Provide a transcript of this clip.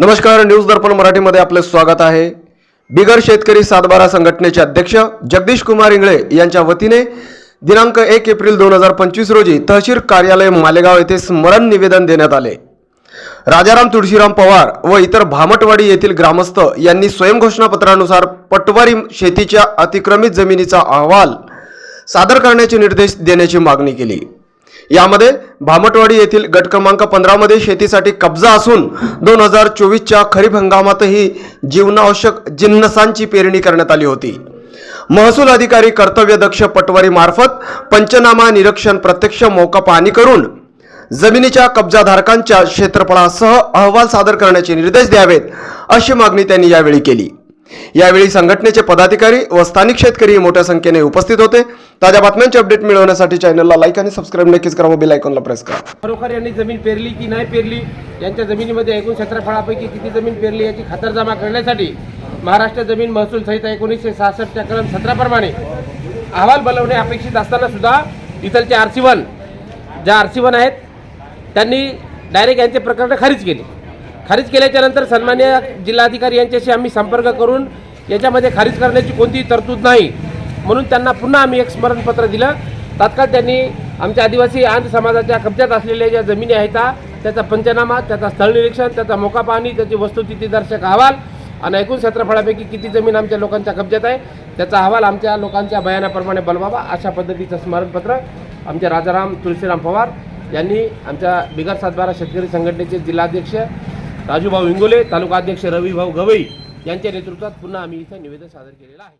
नमस्कार न्यूज दर्पण मराठीमध्ये आपलं स्वागत आहे. बिगर शेतकरी सातबारा संघटनेचे अध्यक्ष जगदीश कुमार इंगळे यांच्या वतीने दिनांक एक एप्रिल दोन हजार पंचवीस रोजी तहसील कार्यालय मालेगाव येथे स्मरण निवेदन देण्यात आले. राजाराम तुळशीराम पवार व इतर भामटवाडी येथील ग्रामस्थ यांनी स्वयंघोषणापत्रानुसार पटवारी शेतीच्या अतिक्रमित जमिनीचा अहवाल सादर करण्याचे निर्देश देण्याची मागणी केली. यामध्ये भामटवाडी येथील गट क्रमांक पंधरामध्ये शेतीसाठी कब्जा असून दोन हजार चोवीसच्या खरीप हंगामातही जीवनावश्यक जिन्नसांची पेरणी करण्यात आली होती. महसूल अधिकारी कर्तव्यदक्ष पटवारी मार्फत पंचनामा निरीक्षण प्रत्यक्ष मोका पाहणी करून जमिनीच्या कब्जाधारकांच्या क्षेत्रफळासह अहवाल सादर करण्याचे निर्देश द्यावेत अशी मागणी त्यांनी यावेळी केली. यावेळी संघटनेचे पदाधिकारी व स्थानिक शेतकरी मोठ्या संख्येने उपस्थित होते. ताज्या बातम्यांचे अपडेट मिळवण्यासाठी चॅनलला लाईक आणि सबस्क्राईब नक्कीच करा. व बेल आयकॉनला प्रेस करा. खरोखर यांनी जमीन पेरली की नाही पेरली यांच्या जमिनीमध्ये एकूण क्षेत्रफळापैकी किती जमीन पेरली याची खातरजमा करण्यासाठी महाराष्ट्र जमीन महसूल संहिता एकोणीसशे सहासष्टच्या कलम सतराप्रमाणे अहवाल बनवणे अपेक्षित असताना सुद्धा इथलचे आर सी वन ज्या आर सी वन आहेत त्यांनी डायरेक्ट यांचे प्रकरण खारीज केले. खारिज केल्याच्यानंतर सन्मान्य जिल्हाधिकारी यांच्याशी आम्ही संपर्क करून याच्यामध्ये खारिज करण्याची कोणतीही तरतूद नाही. म्हणून त्यांना पुन्हा आम्ही एक स्मरणपत्र दिलं. तात्काळ त्यांनी आमच्या आदिवासी आंध समाजाच्या कब्जात असलेल्या ज्या जमिनी आहेत त्याचा पंचनामा त्याचा स्थळ निरीक्षण त्याचा मोका पाहणी त्याची वस्तुस्थितीदर्शक अहवाल आणि एकूण क्षेत्रफळापैकी किती जमीन आमच्या लोकांच्या कब्जात आहे त्याचा अहवाल आमच्या लोकांच्या बयानाप्रमाणे बनवावा अशा पद्धतीचं स्मरणपत्र आमच्या राजाराम तुळशीराम पवार यांनी आमच्या बिगर सातबारा शेतकरी संघटनेचे जिल्हाध्यक्ष राजूभाऊ हिंगोले तालुका अध्यक्ष रविभाऊ गवई यांच्या नेतृत्वात पुन्हा आम्ही इथं निवेदन सादर केलेलं आहे.